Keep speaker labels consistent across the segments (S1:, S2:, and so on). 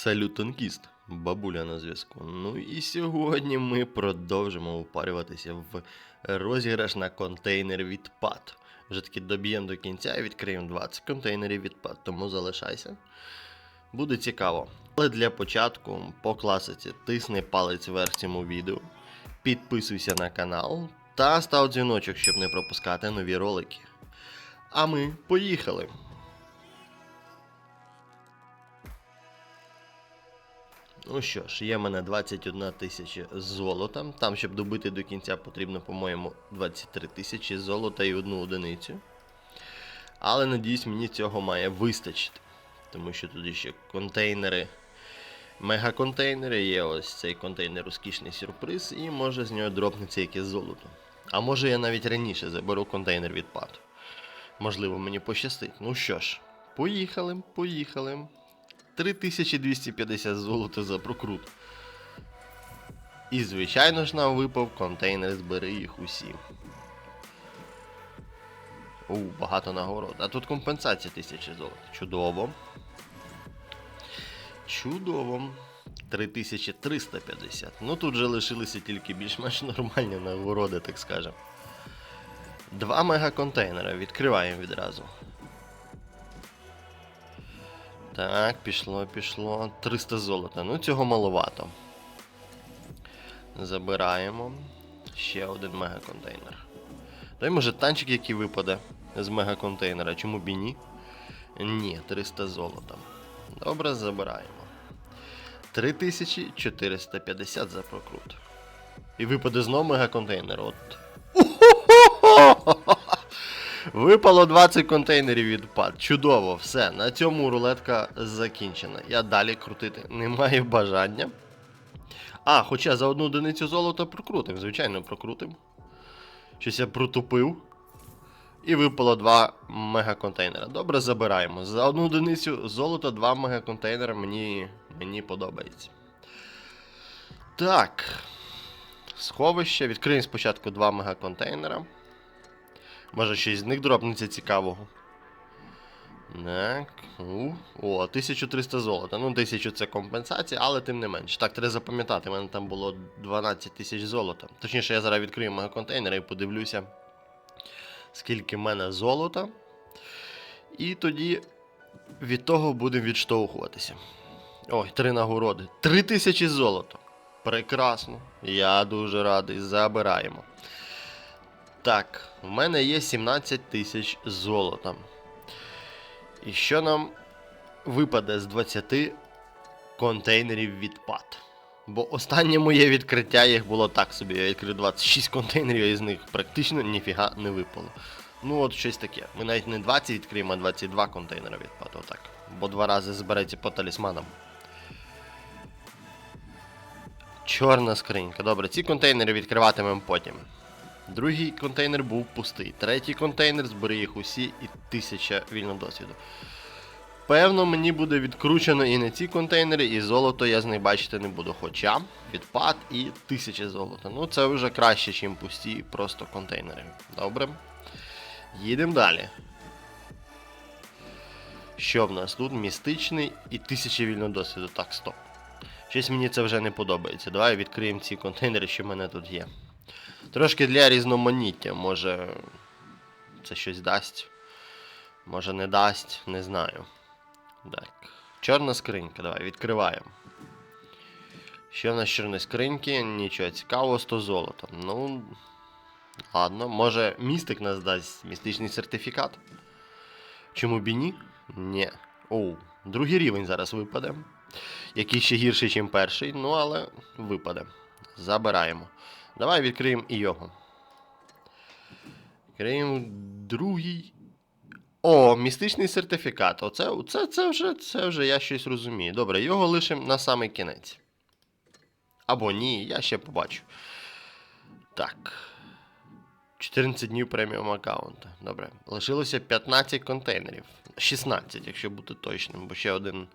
S1: Салют танкіст, бабуля на зв'язку. Ну і сьогодні ми продовжимо упарюватися в розіграш на контейнер від ПАД. Вже таки доб'ємо до кінця і відкриємо 20 контейнерів від ПАД, тому залишайся. Буде цікаво. Але для початку по класиці тисни палець вверх цьому відео, підписуйся на канал та став дзвіночок, щоб не пропускати нові ролики. А ми поїхали! Ну що ж, є в мене 21 тисяча золота. Там, щоб добити до кінця, потрібно, по-моєму, 23 тисячі золота і одну одиницю. Але надіюсь, мені цього має вистачити. Тому що тут ще контейнери, мегаконтейнери, є ось цей контейнер розкішний сюрприз, і може з нього дропнеться якесь золото. А може я навіть раніше заберу контейнер від пад. Можливо, мені пощастить. Ну що ж, поїхали, поїхали. 3250 золота за прокрут. І, звичайно ж, нам випав контейнер, збери їх усі. У, багато нагород. А тут компенсація 1000 золота. Чудово. Чудово. 3350. Ну тут же лишилися тільки більш-менш нормальні нагороди, так скажемо. Два мегаконтейнера. Відкриваємо відразу. Так, пішло, пішло. 300 золота. Ну, цього маловато. Забираємо. Ще один мегаконтейнер. Дай може танчик, який випаде з мегаконтейнера. Чому б і ні? Ні, 300 золота. Добре, забираємо. 3450 за прокрут. І випаде знову мегаконтейнер. От. Випало 20 контейнерів від пад. Чудово, все. На цьому рулетка закінчена. Я далі крутити не маю бажання. А, хоча за одну одиницю золота прокрутим, звичайно, прокрутим. Щось я протупив. І випало два мегаконтейнера. Добре, забираємо. За одну одиницю золота, два мегаконтейнера мені, мені подобається. Так. Сховище. Відкриємо спочатку два мегаконтейнера. Може щось з них дропнеться цікавого. Так. У. О, 1300 золота. Ну, 1000 це компенсація, але тим не менш. Так, треба запам'ятати, у мене там було 12 тисяч золота. Точніше, я зараз відкрию мегаконтейнери і подивлюся, скільки в мене золота. І тоді від того будемо відштовхуватися. Ой, три нагороди. 3000 золота. Прекрасно. Я дуже радий. Забираємо. Так, в мене є 17 тисяч золота. І що нам випаде з 20 контейнерів від пад? Бо останнє моє відкриття їх було так собі. Я відкрив 26 контейнерів, і з них практично ніфіга не випало. Ну от щось таке. Ми навіть не 20 відкриємо, а 22 контейнери від пад. Отак. Бо два рази збереться по талісманам. Чорна скринька. Добре, ці контейнери відкриватимемо потім. Другий контейнер був пустий. Третій контейнер, збери їх усі і тисяча вільного досвіду. Певно, мені буде відкручено і не ці контейнери, і золото я з них бачити не буду. Хоча відпад і тисяча золота. Ну це вже краще, ніж пусті просто контейнери. Добре. Їдемо далі. Що в нас тут? Містичний і тисяча вільного досвіду. Так, стоп. Щось мені це вже не подобається. Давай відкриємо ці контейнери, що в мене тут є. Трошки для різноманіття, може це щось дасть. Може не дасть, не знаю. Так. Чорна скринька, давай, відкриваємо. Що в нас чорної скриньки? Нічого цікавого, 100 золота. Ну. Ладно, може містик нас дасть містичний сертифікат? Чому б і ні? Ні. Оу, другий рівень зараз випаде. Який ще гірший, ніж перший, ну але випаде. Забираємо. Давай відкриємо і його. Відкриємо другий. О, містичний сертифікат. Оце, це, це, вже, це вже я щось розумію. Добре, його лишимо на самий кінець. Або ні, я ще побачу. Так. 14 днів преміум аккаунта. Добре. Лишилося 15 контейнерів. 16, якщо бути точним, бо ще один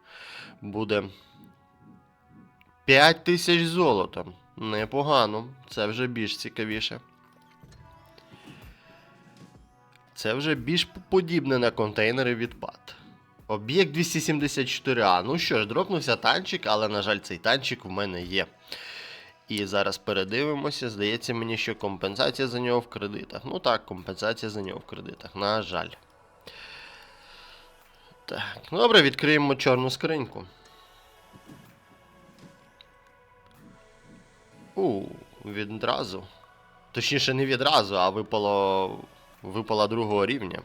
S1: буде. 5 тисяч золота. Непогано. Це вже більш цікавіше. Це вже більш подібне на контейнери від пад. Об'єкт 274А. Ну що ж, дропнувся танчик, але, на жаль, цей танчик в мене є. І зараз передивимося. Здається мені, що компенсація за нього в кредитах. Ну так, компенсація за нього в кредитах. На жаль. Так, добре, відкриємо чорну скриньку. У, відразу. Точніше, не відразу, а випало. Випала другого рівня.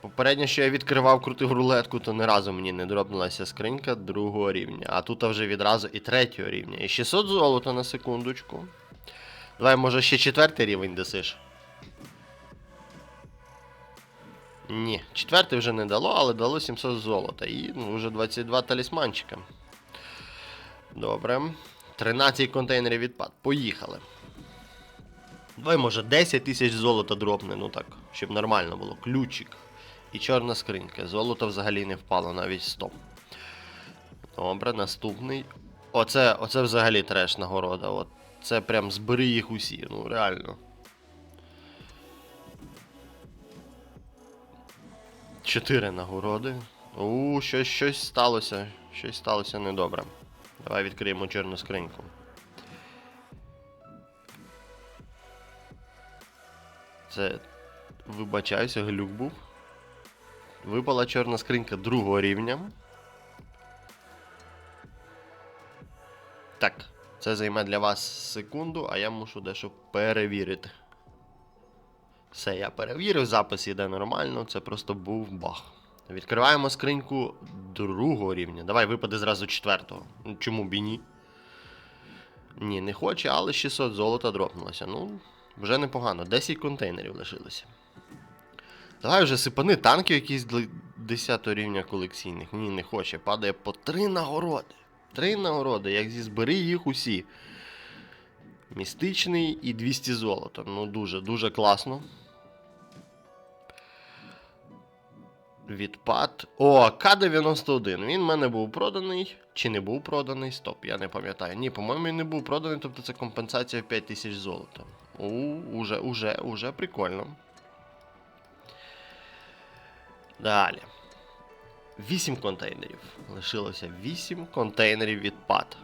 S1: Попередньо, що я відкривав крутив рулетку, то ні разу мені не дропнулася скринька другого рівня. А тут вже відразу і третього рівня. І 600 золота на секундочку. Давай, може, ще четвертий рівень досиш. Ні, четвертий вже не дало, але дало 700 золота. І ну, вже 22 талісманчика. Добре. 13 контейнерів відпад. Поїхали. Давай, може, 10 тисяч золота дропне, ну так, щоб нормально було. Ключик. І чорна скринька. Золото взагалі не впало, навіть 100. Добре, наступний. Оце, оце взагалі треш нагорода. От. Це прям збери їх усі, ну реально. Чотири нагороди. У, щось, щось сталося. Щось сталося недобре. Давай відкриємо чорну скриньку. Це. Вибачаюся, глюк був. Випала чорна скринька другого рівня. Так, це займе для вас секунду, а я мушу дещо перевірити. Все, я перевірив, запис іде нормально, це просто був баг. Відкриваємо скриньку другого рівня. Давай випаде зразу четвертого. Ну, Чому б і ні? Ні, не хоче, але 600 золота дропнулося. Ну, вже непогано. 10 контейнерів лишилося. Давай вже сипани танків якісь 10 рівня колекційних. Ні, не хоче. Падає по 3 нагороди. 3 нагороди, як зі збери їх усі. Містичний і 200 золота. Ну, дуже, дуже класно. Відпад. О, К-91. Він в мене був проданий. Чи не був проданий? Стоп, я не пам'ятаю. Ні, по-моєму, він не був проданий, тобто це компенсація в 5000 золота. У, уже, уже, уже прикольно. Далі. 8 контейнерів. Лишилося 8 контейнерів відпад.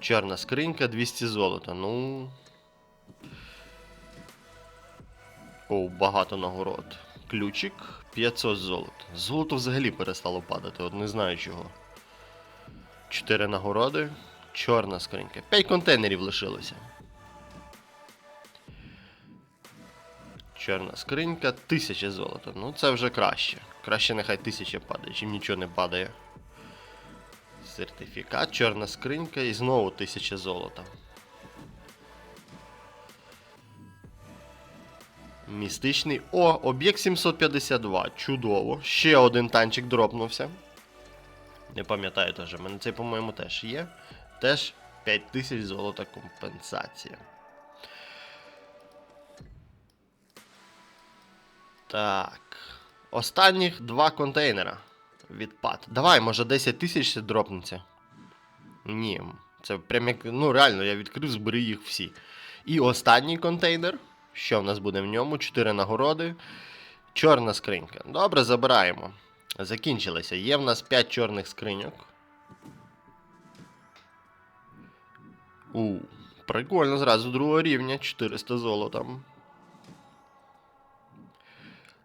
S1: Чорна скринька 200 золота. Ну. О, багато нагород. Ключик 500 золота. Золото взагалі перестало падати, от не знаю чого. 4 нагороди. Чорна скринька. 5 контейнерів лишилося. Чорна скринька, 1000 золота. Ну це вже краще. Краще нехай 1000 падає, чим нічого не падає. Сертифікат, чорна скринька і знову 1000 золота. Містичний. О, об'єкт 752. Чудово. Ще один танчик дропнувся. Не пам'ятаю теж. У мене цей, по-моєму, теж є. Теж 5000 золота компенсація. Так. Останніх два контейнера. Відпад. Давай, може 10 тисяч дропнеться. Ні. Це прям як. Ну, реально, я відкрив, збери їх всі. І останній контейнер. Що в нас буде в ньому? 4 нагороди. Чорна скринька. Добре, забираємо. Закінчилося. Є в нас 5 чорних скриньок. У, прикольно, зразу другого рівня, 400 золота.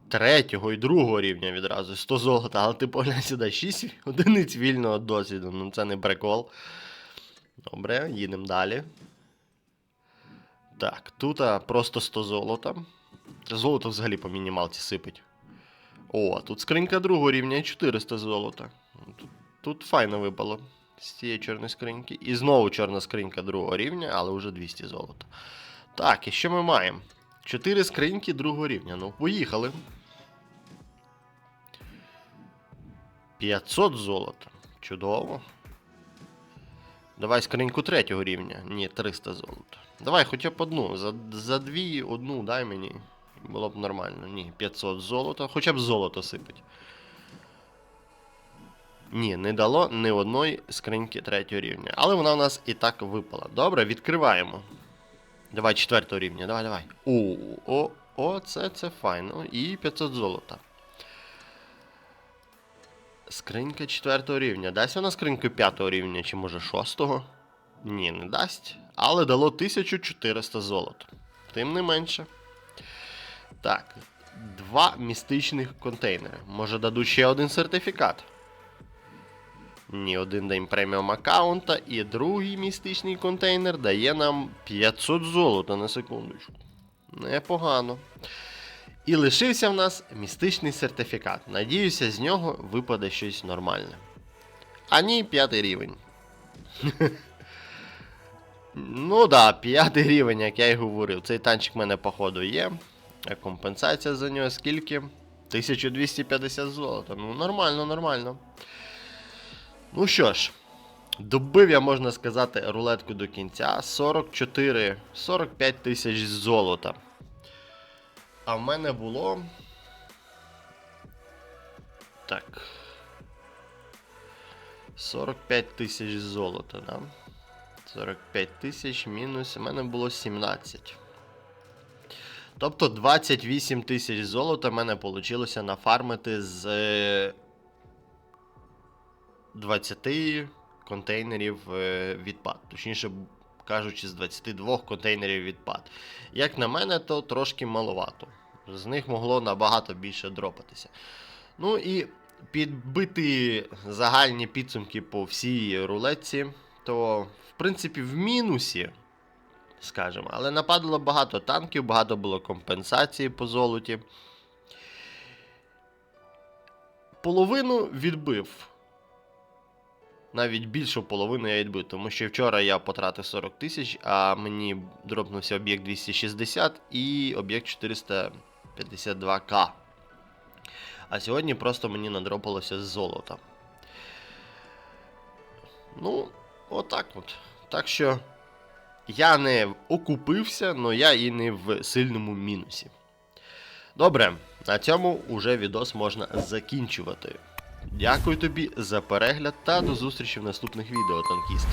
S1: Третього і другого рівня відразу 100 золота, але ти поглянь сюди 6 одиниць вільного досвіду. Ну це не прикол. Добре, їдемо далі. Так, тут просто 100 золота. Золото взагалі по мінімалці сипить. О, тут скринька другого рівня і 400 золота. Тут, тут файно випало з цієї чорної скриньки. І знову чорна скринька другого рівня, але вже 200 золота. Так, і що ми маємо? 4 скриньки другого рівня. Ну, поїхали. 500 золота. Чудово. Давай скриньку третього рівня. Ні, 300 золота. Давай хоча б одну. За, за дві одну дай мені. Було б нормально. Ні, 500 золота. Хоча б золото сипить. Ні, не дало ні одної скриньки третього рівня. Але вона у нас і так випала. Добре, відкриваємо. Давай четвертого рівня, давай, давай. О, о, о, це, це файно. І 500 золота. Скринька 4 рівня. Дасть вона скриньку 5 рівня, чи може 6? Ні, не дасть. Але дало 1400 золота. Тим не менше. Так. Два містичних контейнери. Може дадуть ще один сертифікат. Ні, один день преміум аккаунта, і другий містичний контейнер дає нам 500 золота на секундочку. Непогано. І лишився в нас містичний сертифікат. Надіюся, з нього випаде щось нормальне. А ні, п'ятий рівень. Ну да, п'ятий рівень, як я й говорив. Цей танчик в мене, походу, є. Компенсація за нього скільки? 1250 золота. Ну, нормально, нормально. Ну що ж, добив я, можна сказати, рулетку до кінця. 44-45 тисяч золота. А в мене було. Так. 45 тисяч золота, да? 45 тисяч мінус. У мене було 17. Тобто 28 тисяч золота в мене вийшло нафармити з е, 20 контейнерів е, відпад. Точніше кажучи, з 22 контейнерів відпад. Як на мене, то трошки маловато. З них могло набагато більше дропатися. Ну і підбити загальні підсумки по всій рулетці, то, в принципі, в мінусі, скажімо, але нападало багато танків, багато було компенсації по золоті. Половину відбив. Навіть більшу половину я відбив, тому що вчора я потратив 40 тисяч, а мені дропнувся об'єкт 260 і об'єкт 452к. А сьогодні просто мені надропалося з золота. Ну, отак от. Так що я не окупився, але я і не в сильному мінусі. Добре, на цьому уже відос можна закінчувати. Дякую тобі за перегляд та до зустрічі в наступних відео, танкіст.